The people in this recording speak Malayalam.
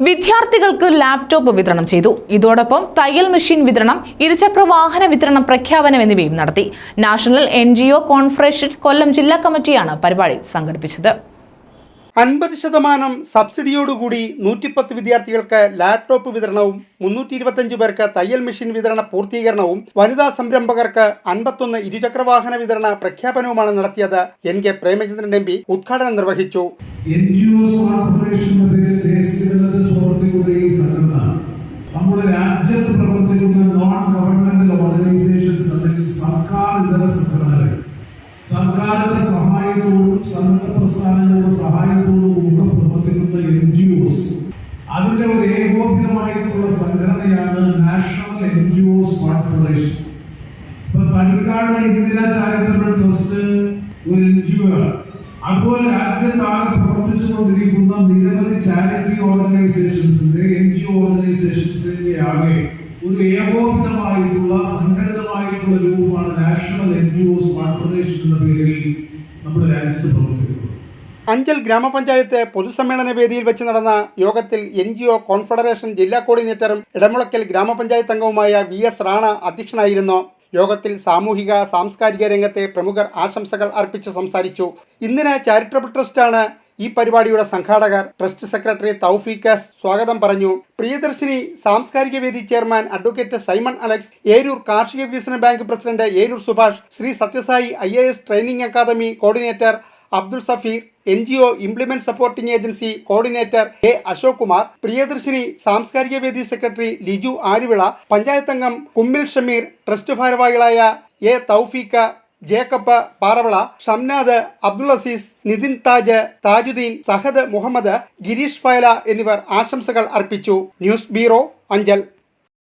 വിദ്യാർത്ഥികൾക്ക് ലാപ്ടോപ്പ് വിതരണം ചെയ്തു. ഇതോടൊപ്പം തയ്യൽ മെഷീൻ വിതരണം ഇരുചക്ര വാഹന വിതരണം പ്രഖ്യാപനം എന്നിവയും നടത്തി. നാഷണൽ എൻ കോൺഫറൻഷൻ കൊല്ലം ജില്ലാ കമ്മിറ്റിയാണ് പരിപാടി സംഘടിപ്പിച്ചത്. അൻപത് ശതമാനം സബ്സിഡിയോടുകൂടി നൂറ്റിപ്പത്ത് വിദ്യാർത്ഥികൾക്ക് ലാപ്ടോപ്പ് വിതരണവും മുന്നൂറ്റി ഇരുപത്തഞ്ച് പേർക്ക് തയ്യൽ മെഷീൻ വിതരണ പൂർത്തീകരണവും വനിതാ സംരംഭകർക്ക് അൻപത്തൊന്ന് ഇരുചക്രവാഹന വിതരണ പ്രഖ്യാപനവുമാണ് നടത്തിയത്. N K Premachandran M P ഉദ്ഘാടനം നിർവഹിച്ചു. സർക്കാരിന്റെ സഹായത്തോടും സന്നദ്ധ പ്രസ്ഥാനങ്ങളുടെ സഹായത്തോടും ഒക്കെ പ്രവർത്തിക്കുന്ന എൻ ജി ഒസ് അതിന്റെ ഒരു ഏകോപിതമായിട്ടുള്ള സംഘടനയാണ് national N G Os confederation ഇപ്പൊ തണിക്കാട് ഇന്ദിരാ ചാരിറ്റബിൾ ട്രസ്റ്റ് ഒരു എൻ ജി ഒ ആണ്. അതുപോലെ രാജ്യത്താകെ പ്രവർത്തിച്ചുകൊണ്ടിരിക്കുന്ന നിരവധി ചാരിറ്റി ഓർഗനൈസേഷൻസിന്റെ എൻ ജി ഒ ഓർഗനൈസേഷൻസിന്റെ ആകെ ഒരു ഏകോപിതമായിട്ടുള്ള സംഘടിതമായിട്ടുള്ള രൂപമാണ് national N G Os confederation എന്ന പേരിൽ നമ്മുടെ രാജ്യത്ത് പ്രവർത്തിക്കുന്നത്. അഞ്ചൽ ഗ്രാമപഞ്ചായത്ത് പൊതുസമ്മേളന വേദിയിൽ വെച്ച് നടന്ന യോഗത്തിൽ എൻ ജി ഒ കോൺഫെഡറേഷൻ ജില്ലാ കോർഡിനേറ്ററും ഇടമുളക്കൽ ഗ്രാമപഞ്ചായത്ത് അംഗവുമായ വി എസ് റാണ അധ്യക്ഷനായിരുന്നു. യോഗത്തിൽ സാമൂഹിക സാംസ്കാരിക രംഗത്തെ പ്രമുഖർ ആശംസകൾ അർപ്പിച്ച് സംസാരിച്ചു. ഇന്ദിന ചാരിറ്റബിൾ ട്രസ്റ്റാണ് ഈ പരിപാടിയുടെ സംഘാടകർ. ട്രസ്റ്റ് സെക്രട്ടറി തൗഫീഖ് സ്വാഗതം പറഞ്ഞു. പ്രിയദർശിനി സാംസ്കാരിക വേദി chairman advocate Simon Alex Eroor കാർഷിക വികസന bank president Eroor Subhash Shri Sathyasai I training academy coordinator Abdul Safeer N G O implement supporting agency coordinator A Ashok Kumar Priyadarshini സാംസ്കാരിക വേദി സെക്രട്ടറി ലിജു ആരുവിള പഞ്ചായത്ത് അംഗം കുമ്മിൽ ഷമീർ ട്രസ്റ്റ് ഭാരവാഹികളായ എ തൗഫീഖ ജേക്കബ് പാറവള ഷംനാദ് അബ്ദുൾ അസീസ് നിതിൻ താജ് താജുദ്ദീൻ സഹദ് മുഹമ്മദ് ഗിരീഷ് ഫയല എന്നിവർ ആശംസകൾ അർപ്പിച്ചു. News bureau Anchal.